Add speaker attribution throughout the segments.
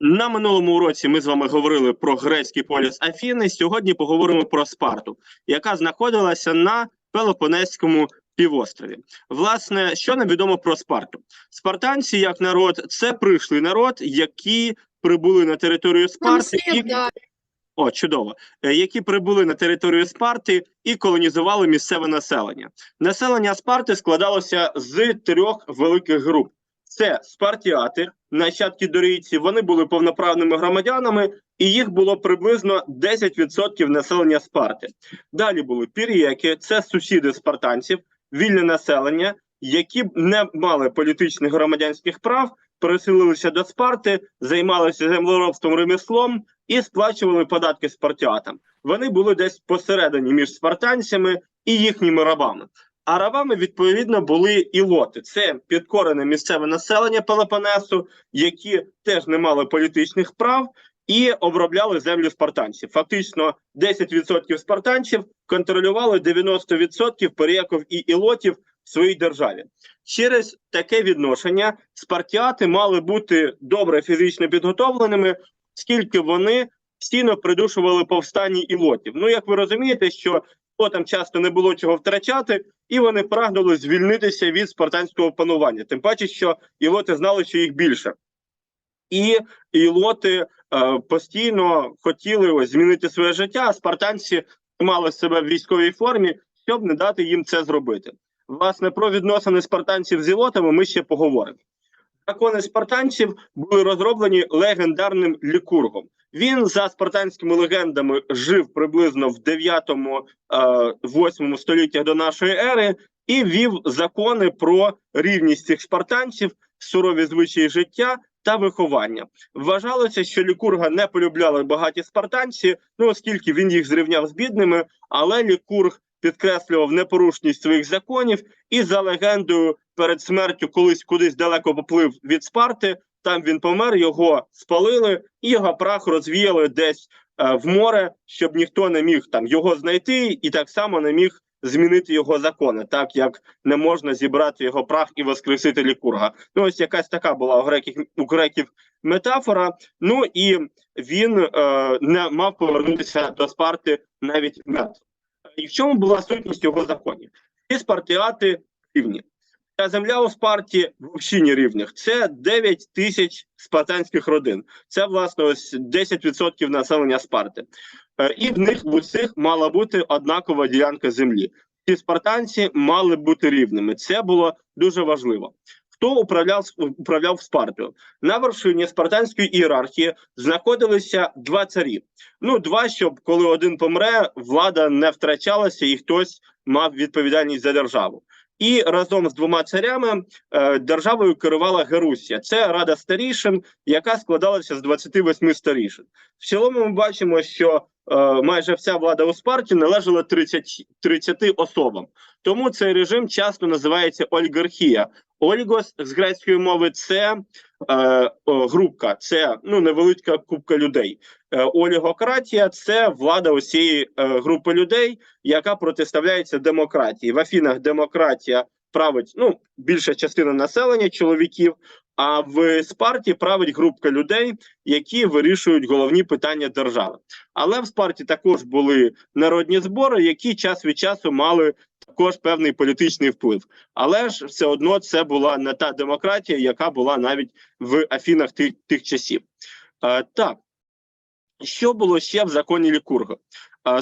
Speaker 1: На минулому уроці ми з вами говорили про грецький поліс Афіни. Сьогодні поговоримо про Спарту, яка знаходилася на Пелопонезькому півострові. Власне, що нам відомо про Спарту? Спартанці, як народ, це прийшлий народ, які прибули на територію Спарти. і-. О, чудово. Е, Які прибули на територію Спарти і колонізували місцеве населення. Населення Спарти складалося з трьох великих груп: це спартіати, нащадки дорійці. Вони були повноправними громадянами, і їх було приблизно 10% населення Спарти. Далі були пір'єки, це сусіди спартанців, вільне населення, які не мали політичних громадянських прав, переселилися до Спарти, займалися землеробством ремеслом і сплачували податки спартіатам. Вони були десь посередині між спартанцями і їхніми рабами. А рабами, відповідно, були ілоти. Це підкорене місцеве населення Пелопонесу, які теж не мали політичних прав і обробляли землю спартанців. Фактично, 10% спартанців контролювали 90% періяків і ілотів в своїй державі. Через таке відношення спартіати мали бути добре фізично підготовленими, оскільки вони постійно придушували повстанні ілотів. Ну, як ви розумієте, що ілотам часто не було чого втрачати, і вони прагнули звільнитися від спартанського панування. Тим паче, що ілоти знали, що їх більше. І ілоти е, постійно хотіли ось, змінити своє життя, а спартанці мали себе в військовій формі, щоб не дати їм це зробити. Власне, про відносини спартанців з ілотами ми ще поговоримо. Закони спартанців були розроблені легендарним лікургом. Він за спартанськими легендами жив приблизно в 9-8 століттях до нашої ери і вів закони про рівність цих спартанців, сурові звичаї життя та виховання. Вважалося, що лікурга не полюбляли багаті спартанці, ну оскільки він їх зрівняв з бідними, але лікург підкреслював непорушність своїх законів і за легендою перед смертю колись кудись далеко поплив від Спарти. Там він помер, його спалили, і його прах розвіяли десь е, в море, щоб ніхто не міг там його знайти, і так само не міг змінити його закони, так як не можна зібрати його прах і воскресити лікурга. Ну ось якась така була у греків у греків метафора. Ну і він е, не мав повернутися до Спарти навіть мертв. І в чому була сутність його законів? Ці спартіати рівні. Та земля у Спарті в общині рівних. Це 9 тисяч спартанських родин. Це, власне, ось 10% населення Спарти. Е, І в них в усіх мала бути однакова ділянка землі. Ці спартанці мали бути рівними. Це було дуже важливо. Хто управляв управляв Спартою? На вершині спартанської ієрархії знаходилися два царі. Ну, два, щоб коли один помре, влада не втрачалася і хтось мав відповідальність за державу. І разом з двома царями е, державою керувала Герусія. Це рада старішин, яка складалася з 28 старішин. В цілому ми бачимо, що е, майже вся влада у Спарті належала 30, 30 особам. Тому цей режим часто називається олігархія. Олігос з грецької мови це е, групка, це ну невеличка купка людей. Е, олігократія це влада усієї е, групи людей, яка протиставляється демократії. В Афінах демократія править ну більша частина населення чоловіків. А в Спарті править групка людей, які вирішують головні питання держави. Але в Спарті також були народні збори, які час від часу мали також певний політичний вплив. Але ж все одно це була не та демократія, яка була навіть в Афінах тих, тих часів. Е, так, що було ще в законі Лікурга?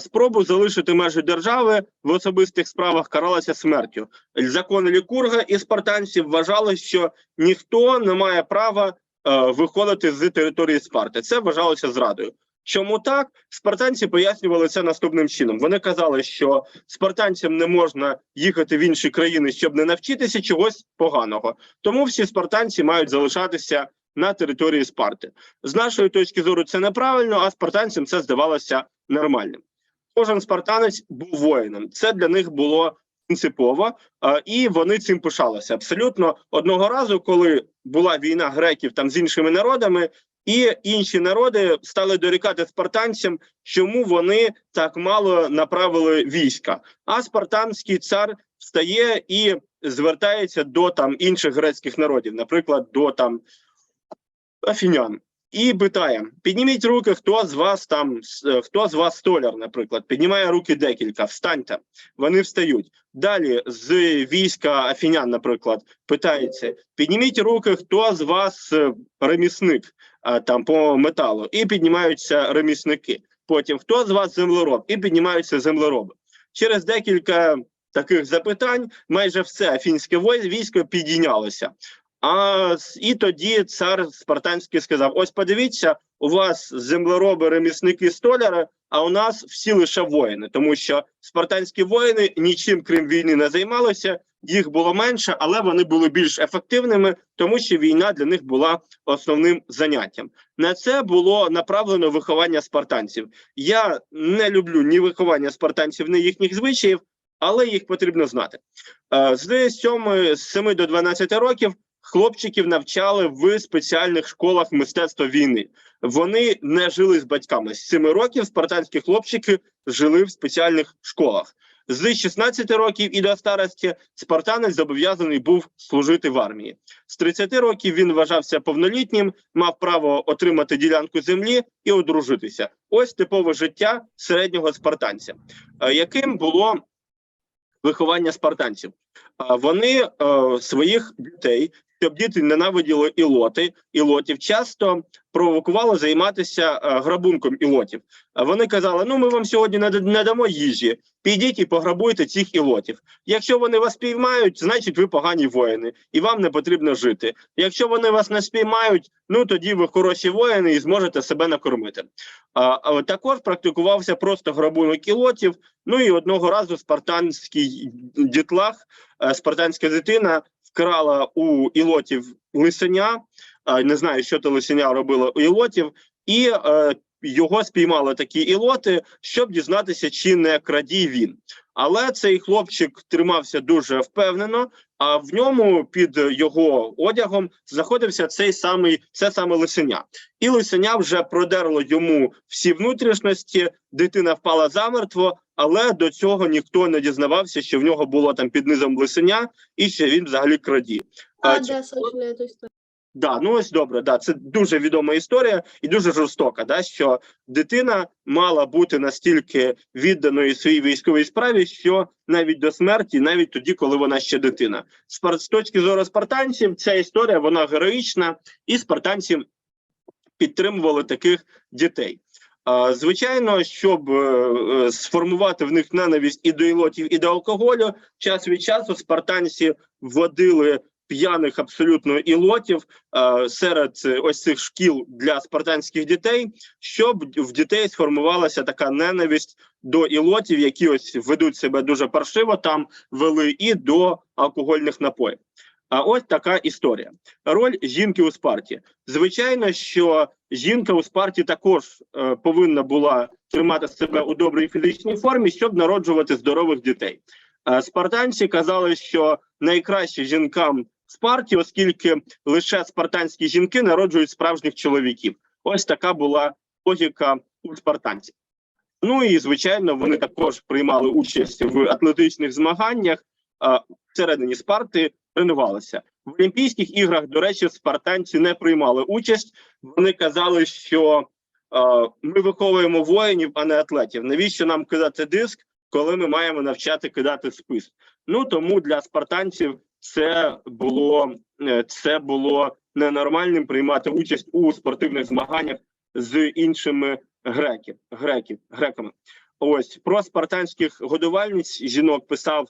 Speaker 1: Спробу залишити межі держави в особистих справах каралася смертю. Закони Лікурга і спартанців вважали, що ніхто не має права е, виходити з території Спарти. Це вважалося зрадою. Чому так? Спартанці пояснювали це наступним чином. Вони казали, що спартанцям не можна їхати в інші країни, щоб не навчитися чогось поганого. Тому всі спартанці мають залишатися на території Спарти. З нашої точки зору це неправильно, а спартанцям це здавалося нормальним. Кожен спартанець був воїном. Це для них було принципово, і вони цим пишалися. Абсолютно одного разу, коли була війна греків там з іншими народами, і інші народи стали дорікати спартанцям, чому вони так мало направили війська. А спартанський цар встає і звертається до там інших грецьких народів, наприклад, до там афінян. І питає: підніміть руки, хто з вас там, хто з вас столяр, наприклад, піднімає руки декілька, встаньте. Вони встають. Далі з війська афінян, наприклад, питається: підніміть руки, хто з вас е, ремісник а, там по металу, і піднімаються ремісники. Потім хто з вас землероб, і піднімаються землероби. Через декілька таких запитань майже все афінське вой- військо підійнялося. А і тоді цар спартанський сказав: Ось подивіться, у вас землероби, ремісники, столяри, а у нас всі лише воїни, тому що спартанські воїни нічим крім війни не займалися. Їх було менше, але вони були більш ефективними, тому що війна для них була основним заняттям. На це було направлено виховання спартанців. Я не люблю ні виховання спартанців, ні їхніх звичаїв, але їх потрібно знати. Е, З 7, з 7 до 12 років хлопчиків навчали в спеціальних школах мистецтва війни. Вони не жили з батьками. З 7 років спартанські хлопчики жили в спеціальних школах. З 16 років і до старості спартанець зобов'язаний був служити в армії. З 30 років він вважався повнолітнім, мав право отримати ділянку землі і одружитися. Ось типове життя середнього спартанця. Е, Яким було виховання спартанців? Е, Вони е, своїх дітей, щоб діти ненавиділи ілоти, ілотів, часто провокували займатися е, грабунком ілотів. Вони казали: ну ми вам сьогодні не, дамо їжі, підіть і пограбуйте цих ілотів. Якщо вони вас піймають, значить ви погані воїни, і вам не потрібно жити. Якщо вони вас не спіймають, ну тоді ви хороші воїни і зможете себе накормити. А, а також практикувався просто грабунок ілотів. Ну і одного разу спартанський дітлах, е, спартанська дитина вкрала у ілотів лисеня. е, Не знаю, що то лисеня робило у ілотів, і е, його спіймали такі ілоти, щоб дізнатися, чи не крадій він. Але цей хлопчик тримався дуже впевнено. А в ньому під його одягом знаходився цей самий це саме лисеня, і лисеня вже продерло йому всі внутрішності. Дитина впала замертво, але до цього ніхто не дізнавався, що в нього було там під низом лисеня, і що він взагалі крадій.
Speaker 2: А,
Speaker 1: А,
Speaker 2: да,
Speaker 1: ну ось добре, да, це дуже відома історія і дуже жорстока. Да, що дитина мала бути настільки відданою своїй військовій справі, що навіть до смерті, навіть тоді, коли вона ще дитина. З точки зору спартанців, ця історія вона героїчна, і спартанці підтримували таких дітей. Звичайно, щоб е, е, сформувати в них ненависть і до ілотів, і до алкоголю, час від часу спартанці вводили п'яних абсолютно ілотів е, серед ось цих шкіл для спартанських дітей, щоб в дітей сформувалася така ненависть до ілотів, які ось ведуть себе дуже паршиво, там вели і до алкогольних напоїв. А ось така історія. Роль жінки у Спарті. Звичайно, що жінка у Спарті також е, повинна була тримати себе у добрій фізичній формі, щоб народжувати здорових дітей. Е, спартанці казали, що найкраще жінкам Спарті, оскільки лише спартанські жінки народжують справжніх чоловіків. Ось така була логіка у спартанців. Ну і звичайно, вони також приймали участь в атлетичних змаганнях. Всередині Спарти тренувалися в Олімпійських іграх. До речі, спартанці не приймали участь. Вони казали, що е, ми виховуємо воїнів, а не атлетів. Навіщо нам кидати диск, коли ми маємо навчати кидати спис? Ну тому для спартанців це було е, це було ненормальним приймати участь у спортивних змаганнях з іншими греків, греків, греками. Ось про спартанських годувальниць жінок писав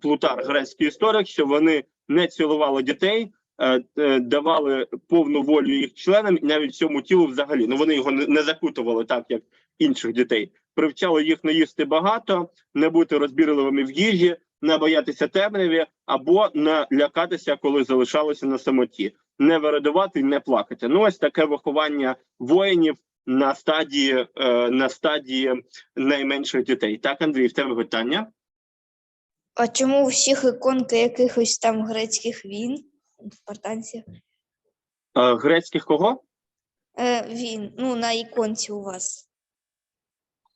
Speaker 1: Плутар, грецький історик, що вони не цілували дітей, е, е, давали повну волю їх членам і навіть цьому тілу взагалі. Ну вони його не, закутували так, як інших дітей. Привчали їх не їсти багато, не бути розбірливими в їжі, не боятися темряві або не лякатися, коли залишалися на самоті, не вирадувати і не плакати. Ну ось таке виховання воїнів на стадії е, на стадії найменших дітей. Так, Андрій, в тебе питання?
Speaker 3: А чому у всіх іконки якихось там грецьких війн, спартанців?
Speaker 1: Е, грецьких кого?
Speaker 3: Е, він, ну, на іконці у вас.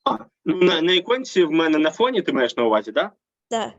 Speaker 1: А, ну на, на іконці в мене на фоні ти маєш на увазі, так?
Speaker 3: Да.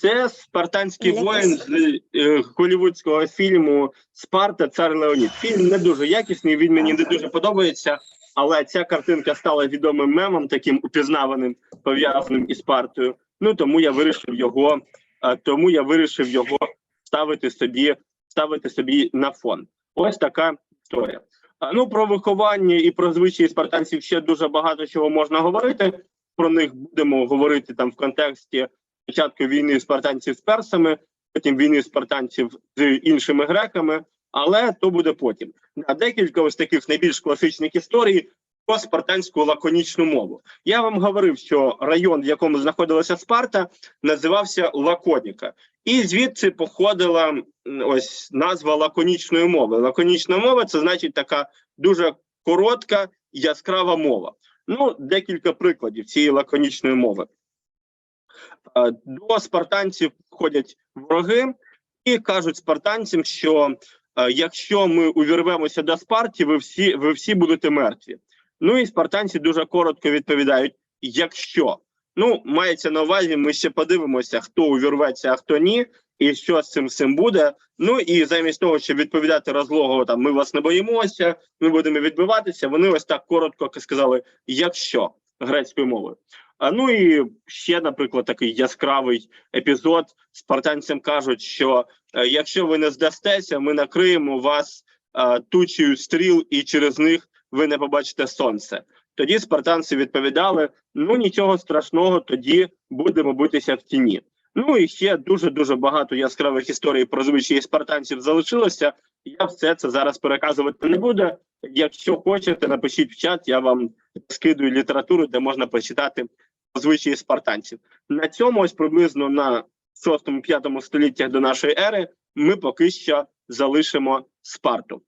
Speaker 1: Це спартанський
Speaker 3: Якось.
Speaker 1: воїн з е, голівудського фільму Спарта Цар Леонід. Фільм не дуже якісний, він мені не дуже подобається. Але ця картинка стала відомим мемом, таким упізнаваним, пов'язаним із Спартою. Ну тому я вирішив його, е, тому я вирішив його ставити собі, ставити собі на фон. Ось така історія. А, Ну про виховання і про звичаї спартанців ще дуже багато чого можна говорити. Про них будемо говорити там в контексті початку війни спартанців з персами, потім війни спартанців з іншими греками, але то буде потім. А декілька ось таких найбільш класичних історій про спартанську лаконічну мову. Я вам говорив, що район, в якому знаходилася Спарта, називався Лаконіка, і звідси походила ось назва лаконічної мови. Лаконічна мова це значить така дуже коротка, яскрава мова. Ну, декілька прикладів цієї лаконічної мови. Е, До спартанців ходять вороги і кажуть спартанцям, що е, якщо ми увірвемося до Спарті, ви всі, ви всі будете мертві. Ну і спартанці дуже коротко відповідають: якщо ну мається на увазі, ми ще подивимося, хто увірветься, а хто ні, і що з цим всім буде. Ну і замість того, щоб відповідати розлого, там ми вас не боїмося, ми будемо відбиватися. Вони ось так коротко сказали: якщо грецькою мовою. А ну і ще, наприклад, такий яскравий епізод. Спартанцям кажуть, що е, якщо ви не здастеся, ми накриємо вас е, тучею стріл, і через них ви не побачите сонце. Тоді спартанці відповідали: ну нічого страшного, тоді будемо битися в тіні. Ну і ще дуже дуже багато яскравих історій про звичаї спартанців залишилося. Я все це зараз переказувати не буду. Якщо хочете, напишіть в чат, я вам скидую літературу, де можна почитати звичаї спартанців. На цьому ось приблизно на 6-5 століттях до нашої ери ми поки що залишимо Спарту.